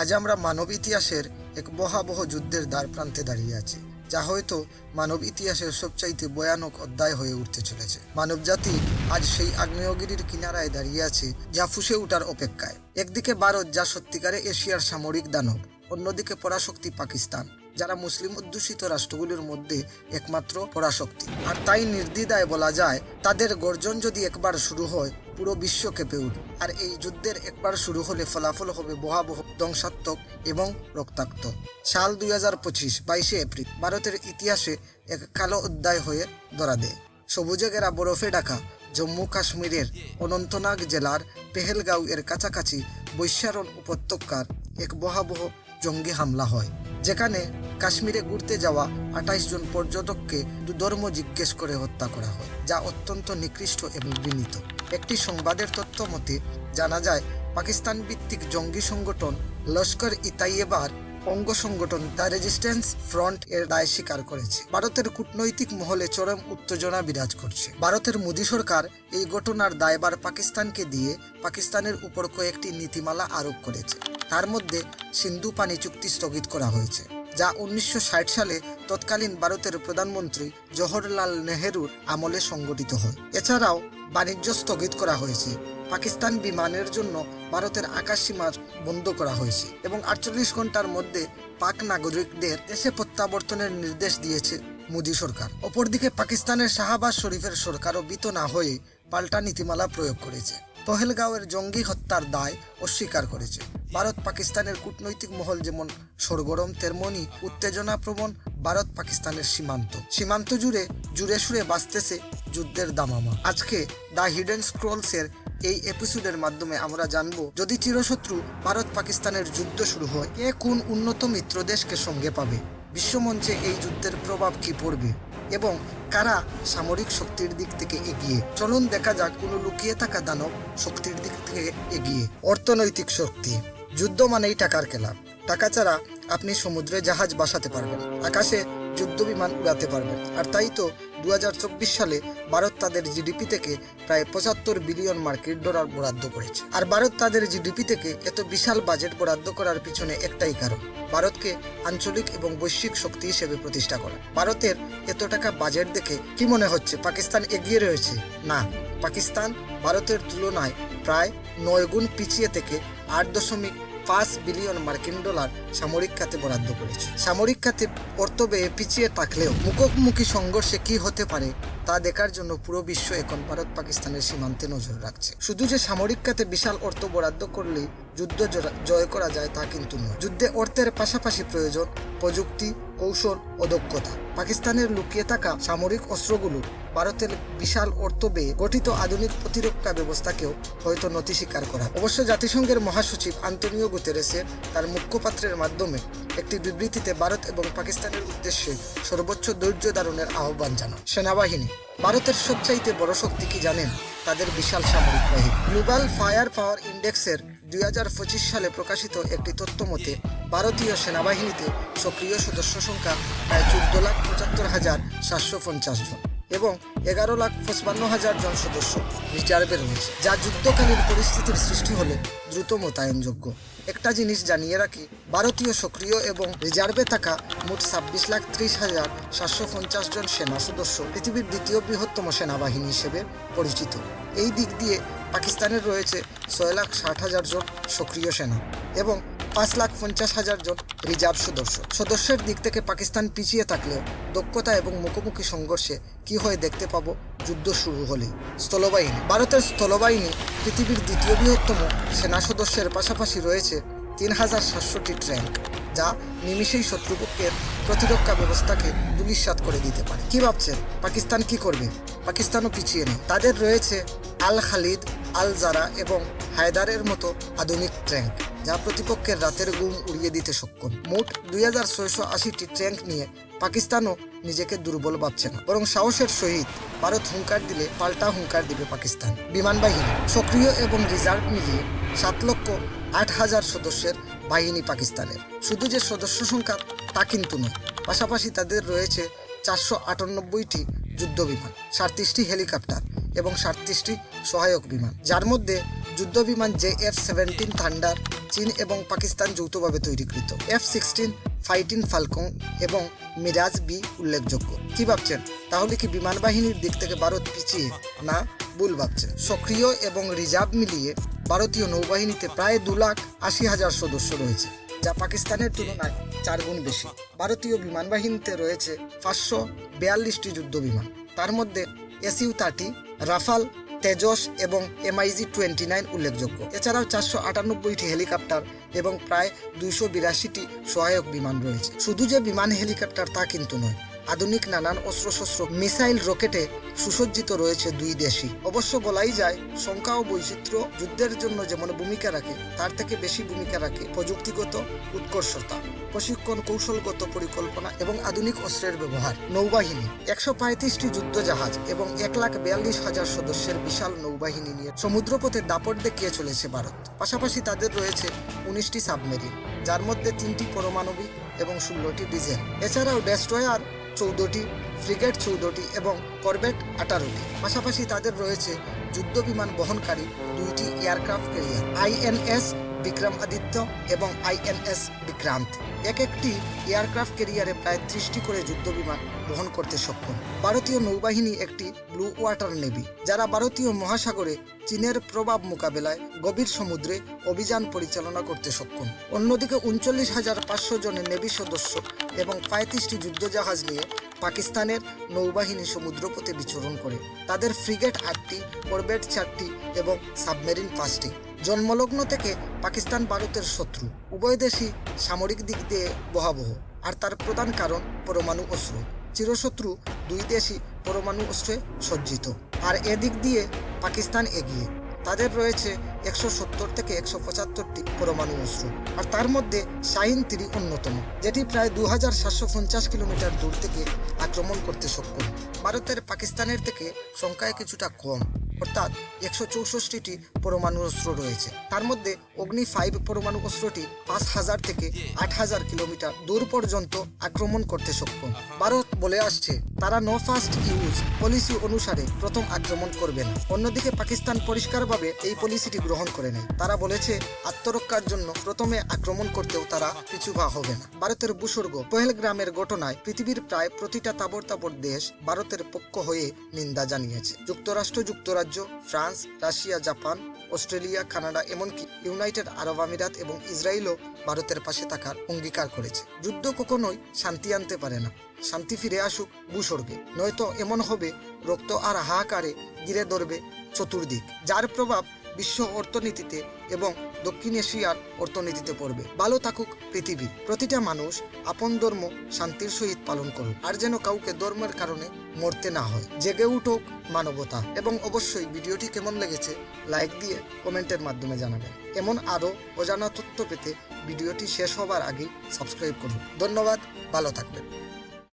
আজ আমরা মানব ইতিহাসের এক বহাবহ যুদ্ধের দ্বার প্রান্তে দাঁড়িয়ে আছি, যা হয়তো মানব ইতিহাসের সবচাইতে ভয়ানক অধ্যায় হয়ে উঠতে চলেছে। মানব জাতি আজ সেই আগ্নেয়গিরির কিনারায় দাঁড়িয়ে আছে, যা ফুসে ওঠার অপেক্ষায়। একদিকে ভারত, যা সত্যিকারে এশিয়ার সামরিক দানব, অন্যদিকে পরাশক্তি পাকিস্তান, যারা মুসলিম অধ্যুষিত রাষ্ট্রগুলির মধ্যে একমাত্র পরাশক্তি। আর তাই নির্দ্বিধায় বলা যায়, তাদের গর্জন যদি একবার শুরু হয় পুরো বিশ্ব কেঁপে উঠবে আর এই যুদ্ধের একবার শুরু হলে ফলাফল হবে ভয়াবহ, ধ্বংসাত্মক এবং রক্তাক্ত। সাল দুই হাজার পঁচিশ, বাইশে এপ্রিল, ভারতের ইতিহাসে এক কালো অধ্যায় হয়ে ধরা দেয়। সবুজে ঘেরা বরফে ঢাকা জম্মু কাশ্মীরের অনন্তনাগ জেলার পেহেলগাঁও এর কাছাকাছি বৈশারণ উপত্যকার এক ভয়াবহ জঙ্গি হামলা হয়, যেখানে কাশ্মীরে ঘুরতে যাওয়া আঠাইশ জন পর্যটককে দুধর্ম জিজ্ঞেস করে হত্যা করা হয়, যা অত্যন্ত নিকৃষ্ট এবং ঘৃণিত একটি সংবাদের তথ্য মতে, জানা যায় পাকিস্তান ভিত্তিক জঙ্গি সংগঠন লস্কর ইতাইয়েবার অঙ্গ সংগঠন দ্য রেজিস্ট্যান্স ফ্রন্ট এর দায় স্বীকার করেছে। ভারতের কূটনৈতিক মহলে চরম উত্তেজনা বিরাজ করছে। ভারতের মোদী সরকার এই ঘটনার দায়বার পাকিস্তানকে দিয়ে পাকিস্তানের উপর কয়েকটি নীতিমালা আরোপ করেছে। তার মধ্যে সিন্ধু পানি চুক্তি স্থগিত করা হয়েছে। যা উনিশশো ষাট সালে তৎকালীন ভারতের প্রধানমন্ত্রী জওহরলাল নেহেরুর আমলে সংগঠিত হয়। এছাড়াও বাণিজ্য স্থগিত করা হয়েছে। পাকিস্তান বিমানের জন্য ভারতের আকাশ সীমা বন্ধ করা হয়েছে এবং আটচল্লিশ ঘণ্টার মধ্যে পাক নাগরিকদের দেশে প্রত্যাবর্তনের নির্দেশ দিয়েছে মোদী সরকার। অপরদিকে পাকিস্তানের শাহবাজ শরীফের সরকারও বিত না হয়ে পাল্টা নীতিমালা প্রয়োগ করেছে। পহেলগাঁওয়ের জঙ্গি হত্যার দায় অস্বীকার করেছে। ভারত পাকিস্তানের কূটনৈতিক মহল যেমন সরগরম, তেমনি উত্তেজনাপ্রবণ ভারত পাকিস্তানের সীমান্ত। সীমান্ত জুড়ে জুড়ে সুরে বাঁচতেছে যুদ্ধের দামামা। আজকে দ্য হিডেন স্ক্রোলসের এই এপিসোডের মাধ্যমে আমরা জানব, যদি চিরশত্রু ভারত পাকিস্তানের যুদ্ধ শুরু হয় কে কোন উন্নত মিত্র দেশকে সঙ্গে পাবে? বিশ্বমঞ্চে এই যুদ্ধের প্রভাব কি পড়বে? এবং কারা সামরিক শক্তির দিক থেকে এগিয়ে? চলুন দেখা যাক, কোনো লুকিয়ে থাকা দানব শক্তির দিক থেকে এগিয়ে। অর্থনৈতিক শক্তি। যুদ্ধ মানেই টাকার খেলা। টাকা ছাড়া আপনি সমুদ্রে জাহাজ বাসাতে পারবেন, আকাশে যুদ্ধ বিমান উড়াতে পারবেন। আর তাই তো দু হাজার চব্বিশ সালে ভারত তাদের জিডিপি থেকে প্রায় পঁচাত্তর বিলিয়ন মার্কিন ডলার বরাদ্দ করেছে। আর ভারত তাদের জিডিপি থেকে এত বিশাল বাজেট বরাদ্দ করার পিছনে একটাই কারণ, ভারতকে আঞ্চলিক এবং বৈশ্বিক শক্তি হিসেবে প্রতিষ্ঠা করা। ভারতের এত টাকা বাজেট দেখে কি মনে হচ্ছে, পাকিস্তান এগিয়ে রয়েছে? না, পাকিস্তান ভারতের তুলনায় প্রায় নয় গুণ পিছিয়ে থেকে আট দশমিক পাঁচ বিলিয়ন মার্কিন ডলার সামরিক খাতে বরাদ্দ করেছে। সামরিক খাতে অর্থ ব্যয়ে পিছিয়ে থাকলেও মুখোমুখি সংঘর্ষে কি হতে পারে তা দেখার জন্য পুরো বিশ্ব এখন ভারত পাকিস্তানের সীমান্তে নজর রাখছে। শুধু যে সামরিক খাতে বিশাল অর্থ বরাদ্দ করলেই যুদ্ধ জয় করা যায় তা কিন্তু নয়। যুদ্ধে অর্থের পাশাপাশি প্রয়োজন প্রযুক্তি কৌশল ও দক্ষতা। পাকিস্তানের লুকিয়ে থাকা সামরিক অস্ত্রগুলো ভারতের বিশাল অর্থ ব্যয়ে গঠিত আধুনিক প্রতিরক্ষা ব্যবস্থাকেও হয়তো নথি স্বীকার করা। অবশ্য জাতিসংঘের মহাসচিব আন্তনিও গুতেরেসের তার মুখপাত্রের মাধ্যমে একটি বিবৃতিতে ভারত এবং পাকিস্তানের উদ্দেশ্যে সর্বোচ্চ ধৈর্য ধারণের আহ্বান জানান। সেনাবাহিনী, ভারতের সবচাইতে বড় শক্তি কি জানেন? তাদের বিশাল সামরিক বাহিনী। গ্লোবাল ফায়ার পাওয়ার ইন্ডেক্সের দুই হাজার পঁচিশ সালে প্রকাশিত একটি তথ্য মতে ভারতীয় সেনাবাহিনীতে সক্রিয় সদস্য সংখ্যা প্রায় চোদ্দ লাখ পঁচাত্তর হাজার সাতশো পঞ্চাশ জন এবং এগারো লাখ পঁচপান্ন হাজার জন সদস্য রিজার্ভে রয়েছে, যা যুদ্ধকালীন পরিস্থিতির সৃষ্টি হলে দ্রুত মোতায়েনযোগ্য। একটা জিনিস জানিয়ে রাখি, ভারতীয় সক্রিয় এবং রিজার্ভে থাকা মোট ছাব্বিশ লাখ ত্রিশ হাজার সাতশো পঞ্চাশ জন সেনা সদস্য পৃথিবীর দ্বিতীয় বৃহত্তম সেনাবাহিনী হিসেবে পরিচিত। এই দিক দিয়ে পাকিস্তানের রয়েছে ছয় লাখ ষাট হাজার জন সক্রিয় সেনা এবং পাঁচ লাখ পঞ্চাশ হাজার জন রিজার্ভ সদস্য। সদস্যের দিক থেকে পাকিস্তান পিছিয়ে থাকলেও দক্ষতা এবং মুখোমুখি সংঘর্ষে কি হয় দেখতে পাবো যুদ্ধ শুরু হলেই। স্থলবাহিনী। ভারতের স্থলবাহিনী পৃথিবীর দ্বিতীয় বৃহত্তম সেনা সদস্যের পাশাপাশি রয়েছে তিন হাজার সাতশোটি ট্র্যাঙ্ক যা নিমিষেই শত্রুপক্ষের প্রতিরক্ষা ব্যবস্থাকে দুলিশ্বাত করে দিতে পারে। কি ভাবছেন? পাকিস্তান কি করবে? পাকিস্তানও পিছিয়ে নেই। তাদের রয়েছে আল খালিদ, আল জারা এবং হায়দারের মতো আধুনিক ট্র্যাঙ্ক যা প্রতিপক্ষের রাতের ঘুম উড়িয়ে দিতে সক্ষম। মোট দুই হাজার ছয়শো আশিটি ট্র্যাঙ্ক নিয়ে পাকিস্তানও নিজেকে দুর্বল ভাবছে না, বরং সাহসের সহিত ভারত হুঙ্কার দিলে পাল্টা হুঙ্কার দিবে পাকিস্তান। বিমান বাহিনী, সক্রিয় এবং রিজার্ভ মিলিয়ে সাত লক্ষ আট হাজার সদস্যের বাহিনী পাকিস্তানের। শুধু যে সদস্য সংখ্যা তা কিন্তু নয়, পাশাপাশি তাদের রয়েছে চারশো আটানব্বইটি যুদ্ধ বিমান সাতত্রিশটি হেলিকপ্টার এবং সাতত্রিশটি সহায়ক বিমান। যার মধ্যে যুদ্ধ বিমান জে এফ সেভেন্টিন থান্ডার চীন এবং পাকিস্তান যৌথভাবে তৈরিকৃত। এফ সিক্সটিন ফাইটিন ফালকং এবং মিরাজ বি উল্লেখযোগ্য। কি ভাবছেন? তাহলে কি বিমান বাহিনীর দিক থেকে ভারত পিছিয়ে? না, ভুল ভাবছেন। সক্রিয় এবং রিজার্ভ মিলিয়ে ভারতীয় নৌবাহিনীতে প্রায় দু লাখ আশি হাজার সদস্য রয়েছে, যা পাকিস্তানের তুলনায় চার গুণ বেশি। ভারতীয় বিমান বাহিনীতে রয়েছে পাঁচশো বিয়াল্লিশটি যুদ্ধ বিমান তার মধ্যে এসইউ থার্টি, রাফাল তেজস এবং এমআইজি টোয়েন্টি নাইন উল্লেখযোগ্য। এছাড়াও চারশো আটানব্বইটি হেলিকপ্টার এবং প্রায় দুইশো বিরাশিটি সহায়ক বিমান রয়েছে। শুধু যে বিমান হেলিকপ্টার তা কিন্তু নয় আধুনিক নানান অস্ত্রশস্ত্র, মিসাইল রকেটে সুসজ্জিত রয়েছে দুই দেশই। অবশ্য বলাই যায়, সংখ্যা ও বৈচিত্র্য যুদ্ধের জন্য যেমন ভূমিকা রাখে, তার থেকে বেশি ভূমিকা রাখে প্রযুক্তিগত উৎকর্ষতা, প্রশিক্ষণ কৌশলগত পরিকল্পনা এবং আধুনিক অস্ত্রের ব্যবহার। নৌবাহিনী, একশো পঁয়ত্রিশটি যুদ্ধ জাহাজ এবং এক লাখ বিয়াল্লিশ হাজার সদস্যের বিশাল নৌবাহিনী নিয়ে সমুদ্রপথে দাপট দেখিয়ে চলেছে ভারত। পাশাপাশি তাদের রয়েছে উনিশটি সাবমেরিন, যার মধ্যে তিনটি পারমাণবিক এবং ষোলোটি ডিজেল। এছাড়াও ডেস্ট্রয়ার চৌদ্দটি, ফ্রিগেট চৌদ্দটি এবং করবেট আঠারোটি। পাশাপাশি তাদের রয়েছে যুদ্ধ বিমান বহনকারী দুইটি aircraft carrier, INS Vikramaditya এবং আইএনএস বিক্রান্ত। এক একটি এয়ারক্রাফট ক্যারিয়ারে প্রায় ত্রিশটি করে যুদ্ধ বিমান বহন করতে সক্ষম। ভারতীয় নৌবাহিনী একটি ব্লু ওয়াটার নেভি, যারা ভারতীয় মহাসাগরে চীনের প্রভাব মোকাবেলায় গভীর সমুদ্রে অভিযান পরিচালনা করতে সক্ষম। অন্যদিকে উনচল্লিশ হাজার পাঁচশো জনের নেভি সদস্য এবং পঁয়ত্রিশটি যুদ্ধজাহাজ নিয়ে পাকিস্তানের নৌবাহিনী সমুদ্রপথে বিচরণ করে। তাদের ফ্রিগেট আটটি করবেট চারটি এবং সাবমেরিন পাঁচটি। জন্মলগ্ন থেকে পাকিস্তান ভারতের শত্রু। উভয় দেশই সামরিক দিক দিয়ে বহাবহ আর তার প্রধান কারণ পরমাণু অস্ত্র। চিরশত্রু দুই দেশই পরমাণু অস্ত্রে সজ্জিত। আর এদিক দিয়ে পাকিস্তান এগিয়ে, তাদের রয়েছে একশো সত্তর থেকে একশো পঁচাত্তরটি পরমাণু অস্ত্র। আর তার মধ্যে শাহিন তিরি অন্যতম, যেটি প্রায় দু হাজার সাতশো পঞ্চাশ কিলোমিটার দূর থেকে আক্রমণ করতে সক্ষম। ভারতের পাকিস্তানের থেকে সংখ্যায় কিছুটা কম। অর্থাৎ একশো চৌষট্টিটি পরমাণু অস্ত্র রয়েছে। তার মধ্যে অগ্নি ফাইভ পরমাণু অস্ত্রটি পাঁচ হাজার থেকে আট হাজার কিলোমিটার দূর পর্যন্ত আক্রমণ করতে সক্ষম। ভারত বলে আসছে, তারা নো ফাস্ট ইউজ পলিসি অনুসারে প্রথম আক্রমণ করবে না অন্যদিকে পাকিস্তান পরিষ্কারভাবে এই পলিসিটি গ্রহণ করে নেয়। তারা বলেছে, আত্মরক্ষার জন্য প্রথমে আক্রমণ করতেও তারা পিছু পা হবে না। ভারতের ভূস্বর্গ পহেলগ্রামের ঘটনায় পৃথিবীর প্রায় প্রতিটা তাবর তাবর দেশ ভারতের পক্ষ হয়ে নিন্দা জানিয়েছে। যুক্তরাষ্ট্র যুক্তরাজ্য France, Russia, Japan, Australia, Canada এমনকি ইউনাইটেড আরব আমিরাত এবং ইসরায়েলও ভারতের পাশে থাকার অঙ্গীকার করেছে। যুদ্ধ কখনোই শান্তি আনতে পারে না। শান্তি ফিরে আসুক ভূস্বর্গে। নয়তো এমন হবে, রক্ত আর হাহাকারে ঘিরে ধরবে চতুর্দিক। যার প্রভাব বিশ্ব অর্থনীতিতে এবং দক্ষিণ এশিয়ার অর্থনীতিতে পড়বে। ভালো থাকুক পৃথিবী। প্রতিটা মানুষ আপন ধর্ম, শান্তির সহিত পালন করুক। আর যেন কাউকে ধর্মের কারণে মরতে না হয়। জেগে উঠুক মানবতা। এবং অবশ্যই ভিডিওটি কেমন লেগেছে, লাইক দিয়ে কমেন্টের মাধ্যমে জানাবেন। এমন আরও অজানা তথ্য পেতে ভিডিওটি শেষ হবার আগেই সাবস্ক্রাইব করুন। ধন্যবাদ, ভালো থাকবেন।